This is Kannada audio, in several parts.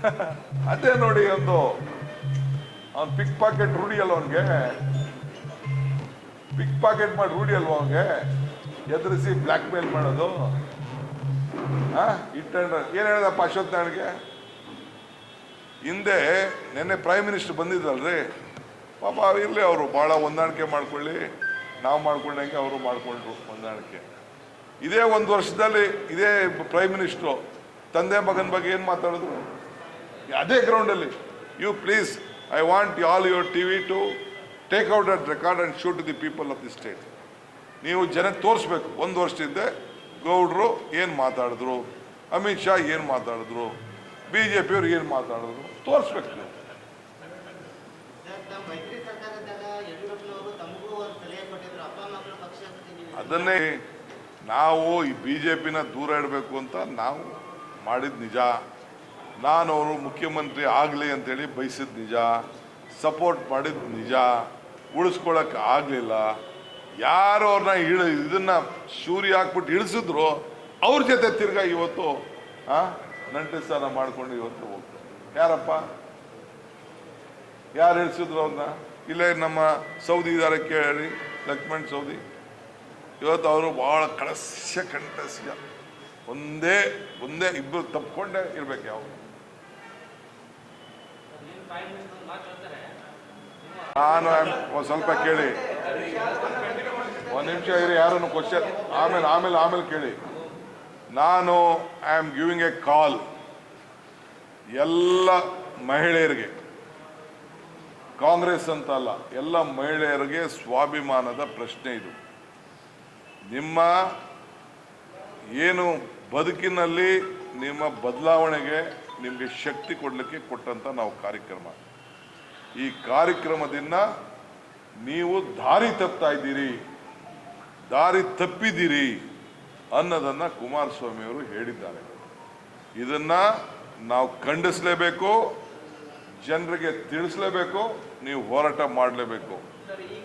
ಅದೇ ನೋಡಿ ಒಂದು ಅವ್ನು ಪಿಕ್ ಪಾಕೆಟ್ ರೂಢಿ ಅಲ್ವ ಅವನ್ಗೆ? ಪಿಕ್ ಪಾಕೆಟ್ ಮಾಡಿ ರೂಢಿ ಅಲ್ವ ಅವನ್ಗೆ? ಎದುರಿಸಿ ಬ್ಲ್ಯಾಕ್ ಮೇಲ್ ಮಾಡೋದು? ಹಾ ಇಟ್ಟಂಡ್ರ ಏನ್ ಹೇಳಿದಪ್ಪ ಅಶ್ವತ್ ನಾರಾಯಣ್ಗೆ ಹಿಂದೆ ನಿನ್ನೆ ಪ್ರೈಮ್ ಮಿನಿಸ್ಟರ್ ಬಂದಿದ್ದಲ್ರಿ ಪಾಪ ಇರಲಿ ಅವರು ಭಾಳ ಹೊಂದಾಣಿಕೆ ಮಾಡ್ಕೊಳ್ಳಿ. ನಾವು ಮಾಡ್ಕೊಂಡಂಗೆ ಅವರು ಮಾಡ್ಕೊಂಡ್ರು ಹೊಂದಾಣಿಕೆ. ಇದೇ ಒಂದು ವರ್ಷದಲ್ಲಿ ಇದೇ ಪ್ರೈಮ್ ಮಿನಿಸ್ಟ್ರು ತಂದೆ ಮಗನ ಬಗ್ಗೆ ಏನು ಮಾತಾಡಿದ್ರು ಅದೇ ಗ್ರೌಂಡಲ್ಲಿ you please I want all your T V to take out at record and shoot the people of the state ನೀವು ಜನಕ್ಕೆ ತೋರಿಸ್ಬೇಕು, ಒಂದು ವರ್ಷದಿಂದ ಗೌಡ್ರು ಏನು ಮಾತಾಡಿದ್ರು, ಅಮಿತ್ ಶಾ ಏನು ಮಾತಾಡಿದ್ರು ಬಿ ಜೆ ಪಿಯವ್ರು ಏನು ಮಾತಾಡಿದ್ರು, ತೋರಿಸ್ಬೇಕು ನೀವು. ಅದನ್ನೇ ನಾವು ಈ ಬಿ ಜೆ ಪಿನ ದೂರ ಇಡಬೇಕು ಅಂತ ನಾವು ಮಾಡಿದ ನಿಜ. ನಾನು ಅವರು ಮುಖ್ಯಮಂತ್ರಿ ಆಗಲಿ ಅಂತೇಳಿ ಬಯಸಿದ ನಿಜ, ಸಪೋರ್ಟ್ ಮಾಡಿದ ನಿಜ ಉಳಿಸ್ಕೊಳಕ್ಕೆ ಆಗಲಿಲ್ಲ. ಯಾರು ಅವ್ರನ್ನ ಇಳ ಇದನ್ನ ಶೂರಿ ಹಾಕ್ಬಿಟ್ಟು ಇಳಿಸಿದ್ರು ಅವ್ರ ಜೊತೆ ತಿರ್ಗಾ ಇವತ್ತು ಹಾಂ ನಂಟು ಸ್ನಾನ ಮಾಡ್ಕೊಂಡು ಇವತ್ತು ಹೋಗ್ತಾರೆ. ಯಾರಪ್ಪ? ಯಾರು ಇಳಿಸಿದ್ರು ಅವ್ರನ್ನ ಇಲ್ಲೇ ನಮ್ಮ ಸೌದಿ ಇದಾರೆ ಕೇಳಿ, ಲಕ್ಷ್ಮಣ್ ಸೌದಿ. ಇವತ್ತು ಅವರು ಭಾಳ ಕಳಸ್ಯ, ಕಂಠಸ್ಯ. ಒಂದೇ ಒಂದೇ ಇಬ್ಬರು ತಪ್ಪಿಕೊಂಡೇ ಇರಬೇಕು ಯಾವ ನಾನು ಒಂದು ಸ್ವಲ್ಪ ಕೇಳಿ. ಒಂದು ನಿಮಿಷ ಇರಿ, ಯಾರನ್ನು ಕ್ವಶನ್ ಆಮೇಲೆ ಆಮೇಲೆ ಆಮೇಲೆ ಕೇಳಿ. ನಾನು I am giving a call ಎಲ್ಲ ಮಹಿಳೆಯರಿಗೆ. ಕಾಂಗ್ರೆಸ್ ಅಂತ ಅಲ್ಲ, ಎಲ್ಲ ಮಹಿಳೆಯರಿಗೆ ಸ್ವಾಭಿಮಾನದ ಪ್ರಶ್ನೆ ಇದು. ನಿಮ್ಮ ಏನು ಬದುಕಿನಲ್ಲಿ ನಿಮ್ಮ ಬದಲಾವಣೆಗೆ ನಿಮಗೆ ಶಕ್ತಿ ಕೊಡಲಿಕ್ಕೆ ಕೊಟ್ಟಂತ ನಾವು ಕಾರ್ಯಕ್ರಮ. ಈ ಕಾರ್ಯಕ್ರಮದಿಂದ ನೀವು ದಾರಿ ತಪ್ತಾ ಇದ್ದೀರಿ, ದಾರಿ ತಪ್ಪಿದ್ದೀರಿ ಅನ್ನೋದನ್ನು ಕುಮಾರಸ್ವಾಮಿ ಅವರು ಹೇಳಿದ್ದಾರೆ. ಇದನ್ನ ನಾವು ಖಂಡಿಸಲೇಬೇಕು, ಜನರಿಗೆ ತಿಳಿಸ್ಲೇಬೇಕು, ನೀವು ಹೋರಾಟ ಮಾಡಲೇಬೇಕು.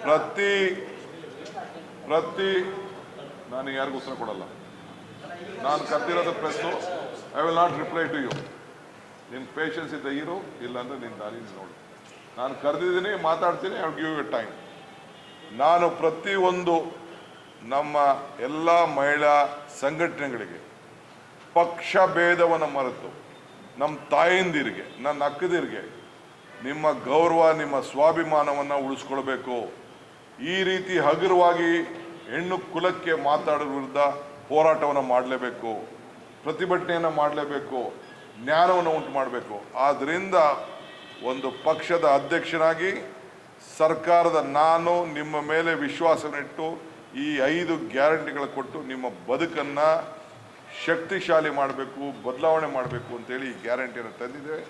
ಪ್ರತಿ ಪ್ರತಿ, ನಾನು ಯಾರಿಗೂ ಉತ್ತರ ಕೊಡಲ್ಲ. ನಾನು ಕರ್ತಿರೋದು press I will not reply to you ನಿನ್ ಪೇಷನ್ಸ್ ಇದ್ದ ಇರು, ಇಲ್ಲಾಂದ್ರೆ ನಿನ್ನ ದಾರಿ ನೋಡು. ನಾನು ಕರೆದಿದ್ದೀನಿ, ಮಾತಾಡ್ತೀನಿ ಐ ಗಿವ್ ಯು ಟೈಮ್ ನಾನು ಪ್ರತಿಯೊಂದು ನಮ್ಮ ಎಲ್ಲ ಮಹಿಳಾ ಸಂಘಟನೆಗಳಿಗೆ ಪಕ್ಷ ಭೇದವನ್ನು ಮರೆತು ನಮ್ಮ ತಾಯಂದಿರಿಗೆ, ನನ್ನ ಅಕ್ಕದಿರಿಗೆ ನಿಮ್ಮ ಗೌರವ, ನಿಮ್ಮ ಸ್ವಾಭಿಮಾನವನ್ನು ಉಳಿಸ್ಕೊಳ್ಬೇಕು. ಈ ರೀತಿ ಹಗುರವಾಗಿ ಹೆಣ್ಣು ಕುಲಕ್ಕೆ ಮಾತಾಡೋ ವಿರುದ್ಧ ಹೋರಾಟವನ್ನು ಮಾಡಲೇಬೇಕು, ಪ್ರತಿಭಟನೆಯನ್ನು ಮಾಡಲೇಬೇಕು. ಜ್ಞಾನವನ್ನು ಉಂಟು ಮಾಡಬೇಕು. ಆದ್ದರಿಂದ ಒಂದು ಪಕ್ಷದ ಅಧ್ಯಕ್ಷನಾಗಿ ಸರ್ಕಾರದ ನಾನು ನಿಮ್ಮ ಮೇಲೆ ವಿಶ್ವಾಸನಿಟ್ಟು ಈ ಐದು ಗ್ಯಾರಂಟಿಗಳು ಕೊಟ್ಟು ನಿಮ್ಮ ಬದುಕನ್ನು ಶಕ್ತಿಶಾಲಿ ಮಾಡಬೇಕು, ಬದಲಾವಣೆ ಮಾಡಬೇಕು ಅಂತೇಳಿ ಈ ಗ್ಯಾರಂಟಿಯನ್ನು ತಂದಿದ್ದೇವೆ.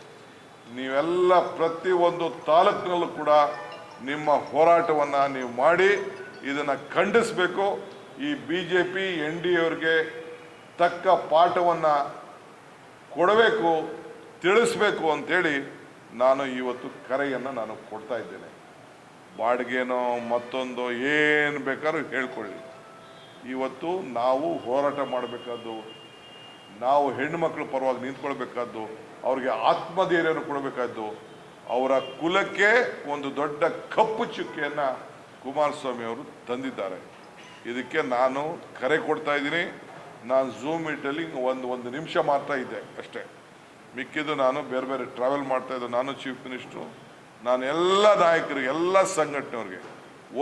ನೀವೆಲ್ಲ ಪ್ರತಿಯೊಂದು ತಾಲೂಕಿನಲ್ಲೂ ಕೂಡ ನಿಮ್ಮ ಹೋರಾಟವನ್ನು ನೀವು ಮಾಡಿ ಇದನ್ನು ಖಂಡಿಸಬೇಕು. ಈ B J P N D ಅವ್ರಿಗೆ ತಕ್ಕ ಪಾಠವನ್ನು ಕೊಡಬೇಕು, ತಿಳಿಸ್ಬೇಕು ಅಂತೇಳಿ ನಾನು ಇವತ್ತು ಕರೆಯನ್ನು ನಾನು ಕೊಡ್ತಾ ಇದ್ದೇನೆ. ಬಾಡಿಗೆನೋ ಮತ್ತೊಂದು ಏನು ಬೇಕಾದ್ರೂ ಹೇಳ್ಕೊಳ್ಳಿ. ಇವತ್ತು ನಾವು ಹೋರಾಟ ಮಾಡಬೇಕಾದ್ದು, ನಾವು ಹೆಣ್ಣುಮಕ್ಕಳು ಪರವಾಗಿ ನಿಂತ್ಕೊಳ್ಬೇಕಾದ್ದು, ಅವ್ರಿಗೆ ಆತ್ಮಧೈರ್ಯನ ಕೊಡಬೇಕಾದ್ದು, ಅವರ ಕುಲಕ್ಕೆ ಒಂದು ದೊಡ್ಡ ಕಪ್ಪು ಚುಕ್ಕೆಯನ್ನು ಕುಮಾರಸ್ವಾಮಿ ಅವರು ತಂದಿದ್ದಾರೆ. ಇದಕ್ಕೆ ನಾನು ಕರೆ ಕೊಡ್ತಾ ಇದ್ದೀನಿ. ನಾನು ಝೂಮ್ ಮೀಟಲ್ಲಿ ಒಂದು ಒಂದು ನಿಮಿಷ ಮಾತ್ರ ಇದ್ದೆ ಅಷ್ಟೇ. ಮಿಕ್ಕಿದ್ದು ನಾನು ಬೇರೆ ಬೇರೆ ಟ್ರಾವೆಲ್ ಮಾಡ್ತಾ ಇದ್ದೆ. ನಾನು ಚೀಫ್ ಮಿನಿಸ್ಟ್ರು ನಾನು ಎಲ್ಲ ನಾಯಕರಿಗೆ ಎಲ್ಲ ಸಂಘಟನೆಯವ್ರಿಗೆ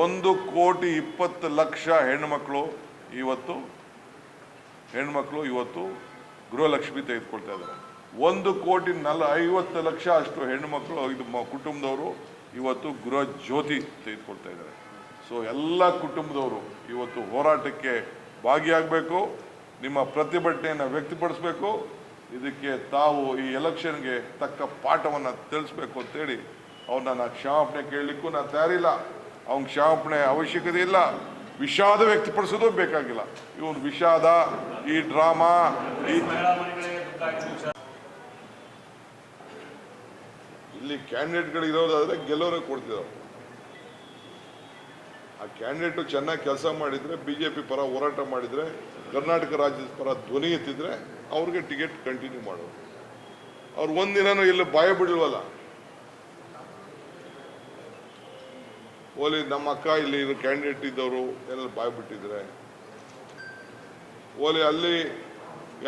ಒಂದು ಕೋಟಿ ಇಪ್ಪತ್ತು ಲಕ್ಷ ಹೆಣ್ಮಕ್ಳು ಇವತ್ತು ಹೆಣ್ಮಕ್ಳು ಇವತ್ತು ಗೃಹಲಕ್ಷ್ಮಿ ತೆಗೆದುಕೊಳ್ತಾ ಇದ್ದಾರೆ. ಒಂದು ಕೋಟಿ ನಲ, ಐವತ್ತು ಲಕ್ಷ ಅಷ್ಟು ಹೆಣ್ಮಕ್ಳು ಇದು ಕುಟುಂಬದವರು ಇವತ್ತು ಗೃಹ ಜ್ಯೋತಿ ತೆಗೆದುಕೊಳ್ತಾ ಇದ್ದಾರೆ. ಸೊ ಎಲ್ಲ ಕುಟುಂಬದವರು ಇವತ್ತು ಹೋರಾಟಕ್ಕೆ ಭಾಗಿಯಾಗಬೇಕು. ನಿಮ್ಮ ಪ್ರತಿಭಟನೆಯನ್ನು ವ್ಯಕ್ತಪಡಿಸಬೇಕು. ಇದಕ್ಕೆ ತಾವು ಈ ಎಲೆಕ್ಷನ್ಗೆ ತಕ್ಕ ಪಾಠವನ್ನು ತಿಳಿಸ್ಬೇಕು ಅಂತೇಳಿ ಅವ್ರನ್ನ ನಾನು ಕ್ಷಮಾಪಣೆ ಕೇಳಲಿಕ್ಕೂ ನಾನು ತಯಾರಿಲ್ಲ. ಅವ್ನ ಕ್ಷಮಾಪಣೆ ಅವಶ್ಯಕತೆ ಇಲ್ಲ. ವಿಷಾದ ವ್ಯಕ್ತಪಡಿಸೋದು ಬೇಕಾಗಿಲ್ಲ. ಇವನು ವಿಷಾದ, ಈ ಡ್ರಾಮಾ, ಈ ಇಲ್ಲಿ ಕ್ಯಾಂಡಿಡೇಟ್ಗಳು ಇರೋದಾದ್ರೆ ಗೆಲ್ಲೋರಿಗೆ ಕೊಡ್ತಿದ್ರು. ಆ ಕ್ಯಾಂಡಿಡೇಟು ಚೆನ್ನಾಗಿ ಕೆಲಸ ಮಾಡಿದರೆ ಬಿ ಜೆ ಪಿ ಪರ ಹೋರಾಟ ಮಾಡಿದರೆ, ಕರ್ನಾಟಕ ರಾಜ್ಯದ ಪರ ಧ್ವನಿ ಎತ್ತಿದ್ರೆ, ಅವ್ರಿಗೆ ಟಿಕೆಟ್ ಕಂಟಿನ್ಯೂ ಮಾಡೋದು ಅವ್ರು ಒಂದಿನೂ ಇಲ್ಲಿ ಭಯ ಬಿಡಲ್ವಲ್ಲ ಓಲಿ ನಮ್ಮ ಅಕ್ಕ ಇಲ್ಲಿ ಕ್ಯಾಂಡಿಡೇಟ್ ಇದ್ದವರು, ಎಲ್ಲ ಬಾಯ್ ಬಿಟ್ಟಿದ್ರೆ. ಓಲಿ ಅಲ್ಲಿ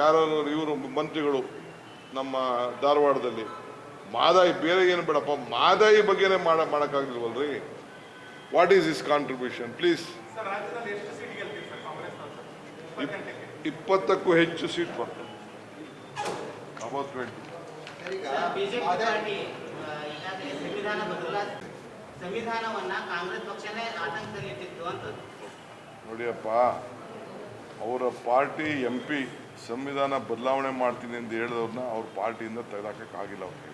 ಯಾರು ಇವರು ಮಂತ್ರಿಗಳು ನಮ್ಮ ಧಾರವಾಡದಲ್ಲಿ, ಮಾದಾಯಿ ಬೇರೆ ಏನು ಬೇಡಪ್ಪ, ಮಾದಾಯಿ ಬಗ್ಗೆನೇ ಮಾಡ ಮಾಡೋಕ್ಕಾಗಲಿಲ್ವಲ್ರಿ? What is is contribution please ಇಪ್ಪತ್ತಕ್ಕೂ ಹೆಚ್ಚು ಸೀಟ್ ಬರ್ತದೆ ಅಬೌಟ್ ಟ್ವೆಂಟಿ ನೋಡಿಯಪ್ಪ ಅವರ ಪಾರ್ಟಿ ಎಂ ಪಿ ಸಂವಿಧಾನ ಬದಲಾವಣೆ ಮಾಡ್ತೀನಿ ಅಂತ ಹೇಳಿದವ್ರನ್ನ ಅವ್ರ ಪಾರ್ಟಿಯಿಂದ ತೆಗೆದಾಕಕ್ಕಾಗಿಲ್ಲ ಅವ್ರಿಗೆ.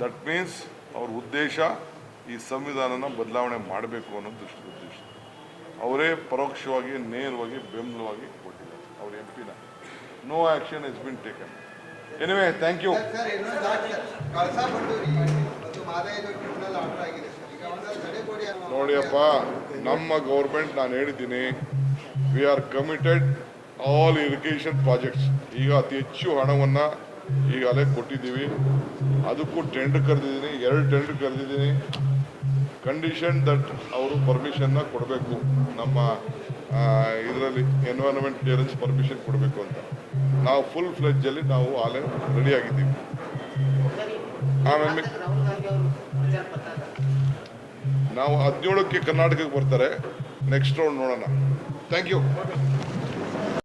ದಟ್ ಮೀನ್ಸ್ ಅವ್ರ ಉದ್ದೇಶ ಈ ಸಂವಿಧಾನನ ಬದಲಾವಣೆ ಮಾಡಬೇಕು ಅನ್ನೋ ದೃಷ್ಟಿ ಉದ್ದೇಶ. ಅವರೇ ಪರೋಕ್ಷವಾಗಿ ನೇರವಾಗಿ ಬೆಂಬಲವಾಗಿ ಕೊಟ್ಟಿದ್ದಾರೆ. ಅವ್ರ ಎಂ ಪಿನ no. Action is been taken anyway thank you ನೋಡಿಯಪ್ಪ ನಮ್ಮ ಗೌರ್ಮೆಂಟ್ ನಾನು ಹೇಳಿದ್ದೀನಿ we are committed all irrigation projects ಈಗ ಅತಿ ಹೆಚ್ಚು ಹಣವನ್ನು ಈಗಾಗಲೇ ಕೊಟ್ಟಿದ್ದೀವಿ. ಅದಕ್ಕೂ ಟೆಂಡರ್ ಕರೆದಿದ್ದೀನಿ. ಎರಡು ಟೆಂಡರ್ ಕರೆದಿದ್ದೀನಿ. ಕಂಡೀಷನ್ ದಟ್ ಅವರು ಪರ್ಮಿಷನ್ನ ಕೊಡಬೇಕು. ನಮ್ಮ ಇದರಲ್ಲಿ ಎನ್ವೈರನ್ಮೆಂಟ್ ಕ್ಲಿಯರೆನ್ಸ್ ಪರ್ಮಿಷನ್ ಕೊಡಬೇಕು ಅಂತ. ನಾವು ಫುಲ್ ಫ್ಲೆಜ್ಜಲ್ಲಿ ನಾವು ಆಲೆ ರೆಡಿ ಆಗಿದ್ದೀವಿ. ಆಮೇಲೆ- ನಾವು ಹದಿನೇಳಕ್ಕೆ ಕರ್ನಾಟಕಕ್ಕೆ ಬರ್ತಾರೆ. ನೆಕ್ಸ್ಟ್ ರೌಂಡ್ ನೋಡೋಣ. Thank you